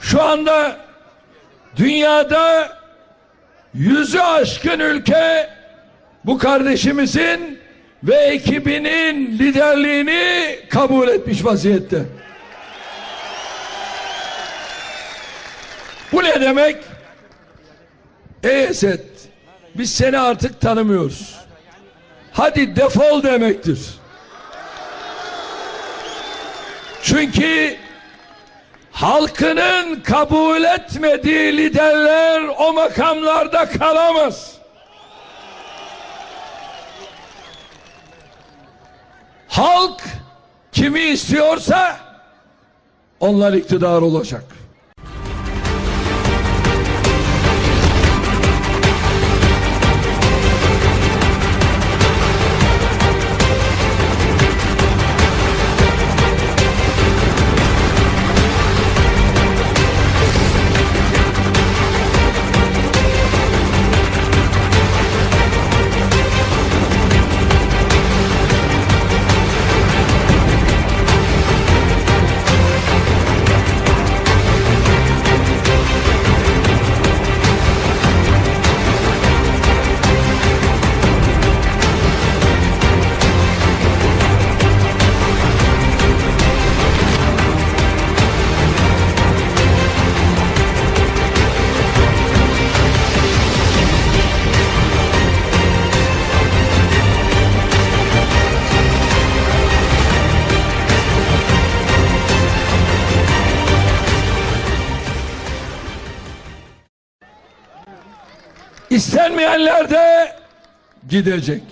Şu anda dünyada yüzü aşkın ülke bu kardeşimizin ve ekibinin liderliğini kabul etmiş vaziyette. Bu ne demek? Ey Esed, biz seni artık tanımıyoruz. Hadi defol demektir. Çünkü halkının kabul etmediği liderler o makamlarda kalamaz. Halk kimi istiyorsa onlar iktidar olacak. İstenmeyenler de gidecek.